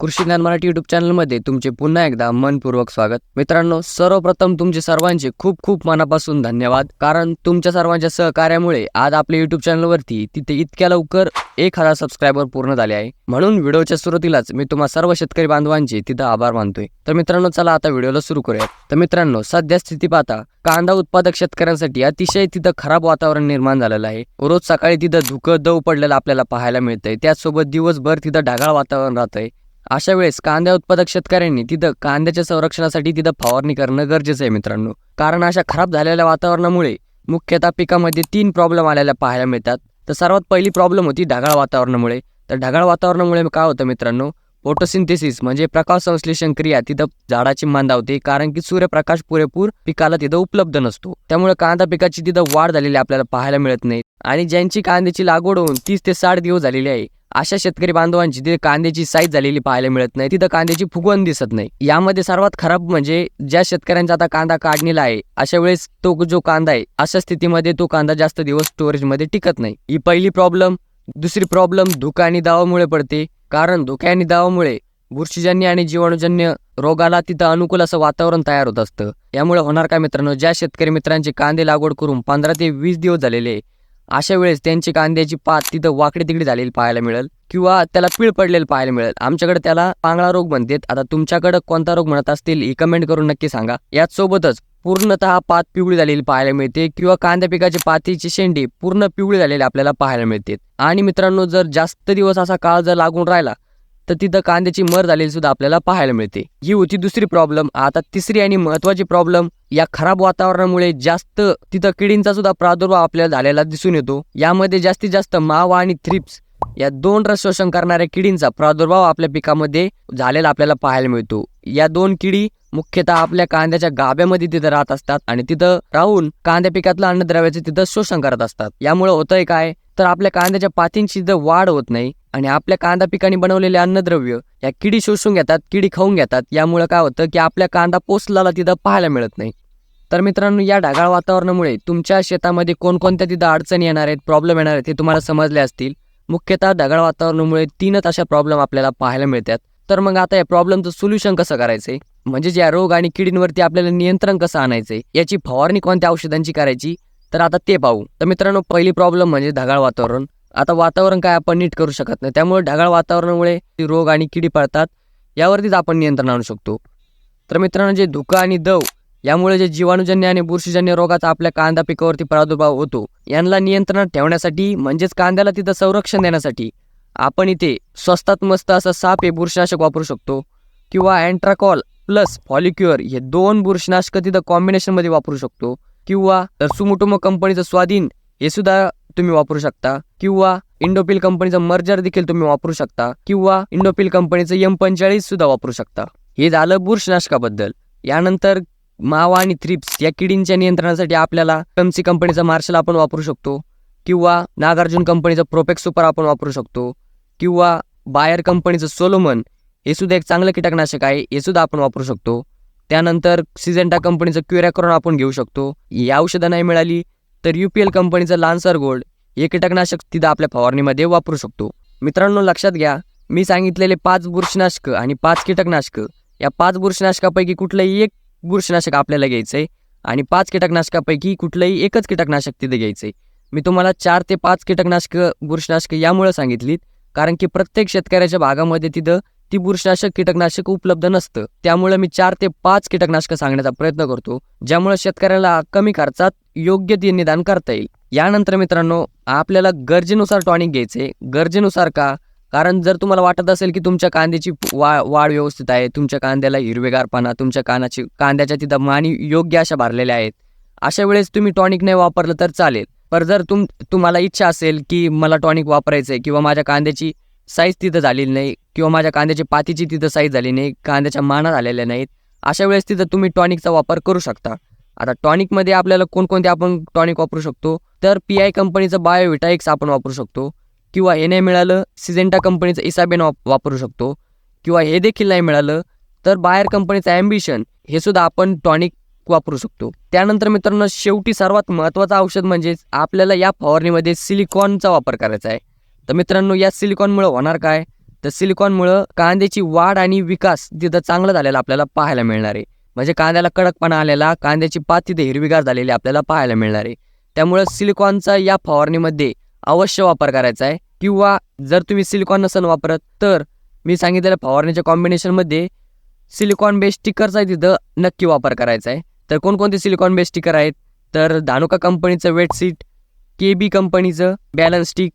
कृषी ज्ञान मराठी युट्यूब चॅनलमध्ये तुमचे पुन्हा एकदा मनपूर्वक स्वागत. मित्रांनो सर्वप्रथम तुमचे सर्वांचे खूप खूप मनापासून धन्यवाद. कारण तुमच्या सर्वांच्या सहकार्यामुळे आज आपल्या युट्यूब चॅनलवरती तिथे इतक्या लवकर एक हजार सबस्क्रायबर पूर्ण झाले आहे. म्हणून व्हिडिओच्या सुरुवातीलाच मी तुम्हा सर्व शेतकरी बांधवांचे तिथं आभार मानतोय. तर मित्रांनो चला आता व्हिडिओला सुरू करूया तर मित्रांनो सध्या स्थिती पाहता कांदा उत्पादक शेतकऱ्यांसाठी अतिशय तिथं खराब वातावरण निर्माण झालेलं आहे. रोज सकाळी तिथं धुकं दव पडलेलं आपल्याला पाहायला मिळतंय. त्याचसोबत दिवसभर तिथं ढगाळ वातावरण राहतंय. अशा वेळेस कांदा उत्पादक शेतकऱ्यांनी तिथं कांद्याच्या संरक्षणासाठी तिथं फवारणी करणं गरजेचं आहे मित्रांनो. कारण अशा खराब झालेल्या वातावरणामुळे मुख्यतः पिकामध्ये तीन प्रॉब्लेम आलेल्या पाहायला मिळतात. तर सर्वात पहिली प्रॉब्लेम होती ढगाळ वातावरणामुळे. तर ढगाळ वातावरणामुळे काय होतं मित्रांनो? फोटोसिंथेसिस म्हणजे प्रकाश संश्लेषण क्रिया तिथं झाडाची मंदावते कारण की सूर्यप्रकाश पुरेपूर पिकाला तिथं उपलब्ध नसतो. त्यामुळे कांदा पिकाची तिथं वाढ झालेली आपल्याला पाहायला मिळत नाही. आणि ज्यांची कांद्याची लागवड होऊन तीस ते साठ दिवस झालेली आहे अशा शेतकरी बांधवांची तिथे कांद्याची साईज झालेली पाहायला मिळत नाही. तिथं कांद्याची फुगवण दिसत नाही. यामध्ये सर्वात खराब म्हणजे ज्या शेतकऱ्यांचा आता कांदा काढलेला आहे अशा वेळेस तो जो कांदा आहे अशा स्थितीमध्ये तो कांदा जास्त दिवस स्टोरेजमध्ये टिकत नाही. ही पहिली प्रॉब्लेम दुसरी प्रॉब्लेम धुका आणि दावामुळे पडते. कारण धुक्या आणि दावामुळे बुरशीजन्य आणि जीवाणूजन्य रोगाला तिथं अनुकूल असं वातावरण तयार होत असतं. यामुळे होणार का मित्रांनो? ज्या शेतकरी मित्रांचे कांदे लागवड करून पंधरा ते वीस दिवस झालेले आहे, अशा वेळेस त्यांची कांद्याची पात तिथं वाकडी तिकडे झालेली पाहायला मिळेल किंवा त्याला पीळ पडलेलं पाहायला मिळेल. आमच्याकडे त्याला पांगळा रोग म्हणतात. आता तुमच्याकडे कोणता रोग म्हणत असतील ही कमेंट करून नक्की सांगा. याच सोबतच पूर्णतः पात पिवळी झालेली पाहायला मिळते किंवा कांद्या पिकाची पातीची शेंडी पूर्ण पिवळी झालेली आपल्याला पाहायला मिळते. आणि मित्रांनो जर जास्त दिवस असा काळ जर लागून राहिला तर तिथं कांद्याची मर झालेली सुद्धा आपल्याला पाहायला मिळते. ही होती दुसरी प्रॉब्लेम आता तिसरी आणि महत्वाची प्रॉब्लेम या खराब वातावरणामुळे जास्त तिथं किडींचा सुद्धा प्रादुर्भाव आपल्याला झालेला दिसून येतो. यामध्ये जास्तीत जास्त मावा आणि थ्रिप्स या दोन रस शोषण करणाऱ्या किडींचा प्रादुर्भाव आपल्या पिकामध्ये झालेला आपल्याला पाहायला मिळतो. या दोन किडी मुख्यतः आपल्या कांद्याच्या गाभ्यामध्ये तिथं राहत असतात आणि तिथं राहून कांद्या पिकातलं अन्नद्रव्याचे तिथं शोषण करत असतात. यामुळे होतंय काय? तर आपल्या कांद्याच्या पातींची तिथं वाढ होत नाही आणि आपल्या कांदा पिकाने बनवलेले अन्नद्रव्य या किडी शोषून घेतात किडी खाऊन घेतात. यामुळं काय होतं की आपल्या कांदा पोसलाला तिथं पाहायला मिळत नाही. तर मित्रांनो या ढगाळ वातावरणामुळे तुमच्या शेतामध्ये कोणकोणत्या तिथं अडचणी येणार आहेत प्रॉब्लेम येणार आहेत ते तुम्हाला समजले असतील. मुख्यतः ढगाळ वातावरणामुळे तीनच अशा प्रॉब्लेम आपल्याला पाहायला मिळतात. तर मग आता या प्रॉब्लेमचं सोल्युशन कसं करायचंय? म्हणजे या रोग आणि किडींवरती आपल्याला नियंत्रण कसं आणायचं याची फवारणी कोणत्या औषधांची करायची? तर आता ते पाहू. तर मित्रांनो पहिली प्रॉब्लेम म्हणजे ढगाळ वातावरण. आता वातावरण काय आपण नीट करू शकत नाही. त्यामुळे ढगाळ वातावरणामुळे रोग आणि किडी पडतात. यावरतीच आपण नियंत्रण आणू शकतो. तर मित्रांनो जे धुकं आणि दव यामुळे जे जीवाणूजन्य आणि बुरशीजन्य रोगाचा आपल्या कांदा पिकावरती प्रादुर्भाव होतो यांना नियंत्रणात ठेवण्यासाठी म्हणजेच कांद्याला तिथं संरक्षण देण्यासाठी आपण इथे स्वस्तात मस्त असं साप हे बुरशीनाशक वापरू शकतो. किंवा अँट्राकॉल प्लस फॉलिक्युअर हे दोन बुरशीनाशक तिथं कॉम्बिनेशनमध्ये वापरू शकतो. किंवा सुमुटुमो कंपनीचं स्वाधीन हे सुद्धा तुम्ही वापरू शकता. किंवा इंडोपिल कंपनीचं मर्जर देखील तुम्ही वापरू शकता. किंवा इंडोपिल कंपनीचं एम पंचेचाळीस सुद्धा वापरू शकता. हे झालं बुरशनाशकाबद्दल. यानंतर मावा आणि थ्रिप्स या किडींच्या नियंत्रणासाठी आपल्याला कमसी कंपनीचा मार्शल आपण वापरू शकतो. किंवा नागार्जुन कंपनीचं प्रोपेक्स सुपर आपण वापरू शकतो. किंवा बायर कंपनीचं सोलोमन हे सुद्धा एक चांगलं कीटकनाशक आहे हे सुद्धा आपण वापरू शकतो. त्यानंतर सिजेंटा कंपनीचं क्युरॅक्रॉन आपण घेऊ शकतो. ही औषधं नाही मिळाली तर यू पी एल कंपनीचं लान्सर गोल्ड हे कीटकनाशक तिथं आपल्या फवारणीमध्ये वापरू शकतो. मित्रांनो लक्षात घ्या मी सांगितलेले पाच बुरशीनाशकं आणि पाच कीटकनाशकं या पाच बुरशीनाशकापैकी कुठलंही एक बुरशीनाशक आपल्याला घ्यायचं आहे आणि पाच कीटकनाशकापैकी कुठलंही एकच कीटकनाशक तिथे घ्यायचं आहे मी तुम्हाला चार ते पाच कीटकनाशकं बुरशीनाशकं यामुळं सांगितलीत कारण की प्रत्येक शेतकऱ्याच्या भागामध्ये तिथं ती बुरशीनाशक कीटकनाशक उपलब्ध नसतं. त्यामुळे मी चार ते पाच कीटकनाशकं सांगण्याचा प्रयत्न करतो ज्यामुळे शेतकऱ्याला कमी खर्चात योग्य ते निदान करता येईल. यानंतर मित्रांनो आपल्याला गरजेनुसार टॉनिक घ्यायचे. गरजेनुसार का? कारण जर तुम्हाला वाटत असेल की तुमच्या कांद्याची वा वाढ व्यवस्थित आहे तुमच्या कांद्याला हिरवेगारपणा तुमच्या कानाची कांद्याच्या तिथं मानी योग्य अशा भरलेल्या आहेत अशा वेळेस तुम्ही टॉनिक नाही वापरलं तर चालेल. पर जर तुम तुम्हाला इच्छा असेल की मला टॉनिक वापरायचं आहे किंवा माझ्या कांद्याची साईज तिथं झालेली नाही किंवा माझ्या कांद्याची पातीची तिथं साईज झाली नाही कांद्याच्या माना झालेल्या नाहीत. अशा वेळेस तिथं तुम्ही टॉनिकचा वापर करू शकता. आता टॉनिकमध्ये आपल्याला कोणकोणते आपण टॉनिक वापरू शकतो? तर पी आय कंपनीचं बायोविटाइक्स आपण वापरू शकतो. किंवा हे नाही मिळालं सिजेंटा कंपनीचं इसाबेन वाप वापरू शकतो. किंवा हे देखील नाही मिळालं तर बाहेर कंपनीचं ॲम्बिशन हे सुद्धा आपण टॉनिक वापरू शकतो. त्यानंतर मित्रांनो शेवटी सर्वात महत्त्वाचं औषध म्हणजेच आपल्याला या फवारणीमध्ये सिलिकॉनचा वापर करायचा आहे. तर मित्रांनो या सिलिकॉनमुळं होणार काय? तर सिलिकॉनमुळं कांद्याची वाढ आणि विकास तिथं चांगला झालेला आपल्याला पाहायला मिळणार आहे. म्हणजे कांद्याला कडकपणा आलेला कांद्याची पात तिथे हिरवीगार झालेली आपल्याला पाहायला मिळणार आहे. त्यामुळं सिलिकॉनचा या फवारणीमध्ये अवश्य वापर करायचा आहे. किंवा जर तुम्ही सिलिकॉन नसन वापरत तर मी सांगितलेल्या फवारणीच्या कॉम्बिनेशनमध्ये सिलिकॉन बेस स्टिकरचा तिथं नक्की वापर करायचा आहे. तर कोणकोणते सिलिकॉन बेस स्टिकर आहेत? तर धानुका कंपनीचं वेट सीट के बी कंपनीचं बॅलन्स स्टिक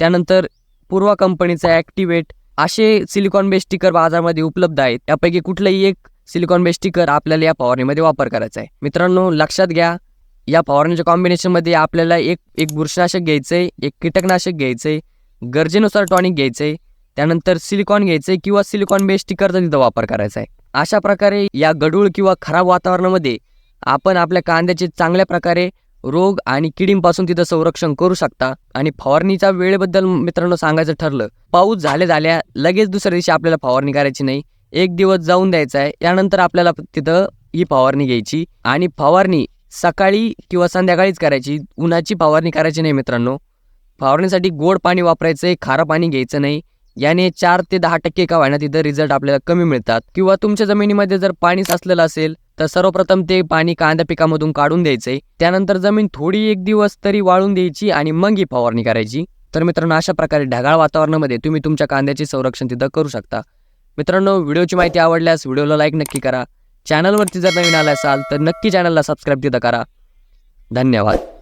त्यानंतर पूर्वा कंपनीचं ॲक्टिवेट असे सिलिकॉन बेस स्टिकर बाजारामध्ये उपलब्ध आहेत. त्यापैकी कुठलंही एक सिलिकॉन बेस स्टिकर आपल्याला या फवारणीमध्ये वापर करायचा आहे. मित्रांनो लक्षात घ्या या फवारणीच्या कॉम्बिनेशनमध्ये आपल्याला एक एक बुरशीनाशक घ्यायचं आहे एक कीटकनाशक घ्यायचं आहे गरजेनुसार टॉनिक घ्यायचं आहे त्यानंतर सिलिकॉन घ्यायचं आहे किंवा सिलिकॉन बेस स्टिकरचा तिथं वापर करायचा आहे. अशा प्रकारे या गढूळ किंवा खराब वातावरणामध्ये आपण आपल्या कांद्याचे चांगल्या प्रकारे रोग आणि किडींपासून तिथं संरक्षण करू शकता. आणि फवारणीच्या वेळेबद्दल मित्रांनो सांगायचं ठरलं पाऊस झाले झाल्या लगेच दुसऱ्या दिवशी आपल्याला फवारणी करायची नाही. एक दिवस जाऊन द्यायचा आहे. त्यानंतर आपल्याला तिथं ही फवारणी घ्यायची. आणि फवारणी सकाळी किंवा संध्याकाळीच करायची. उन्हाची फवारणी करायची नाही मित्रांनो. फवारणीसाठी गोड पाणी वापरायचं आहे. खारं पाणी घ्यायचं नाही. याने चार ते दहा टक्के का व्हायना तिथं रिझल्ट आपल्याला कमी मिळतात. किंवा तुमच्या जमिनीमध्ये जर पाणी साचलेलं असेल तर सर्वप्रथम ते पाणी कांदा पिकामधून काढून द्यायचे. त्यानंतर जमीन थोडी एक दिवस तरी वाळून द्यायची आणि मग ही फवारणी करायची. तर मित्रांनो अशा प्रकारे ढगाळ वातावरणामध्ये तुम्ही तुमच्या कांद्याचे संरक्षण तिथं करू शकता. मित्रांनो व्हिडिओची माहिती आवडल्यास व्हिडिओला लाईक नक्की करा. चॅनलवरती जर नवीन आला असाल तर नक्की चॅनलला सबस्क्राईब तिथं करा. धन्यवाद.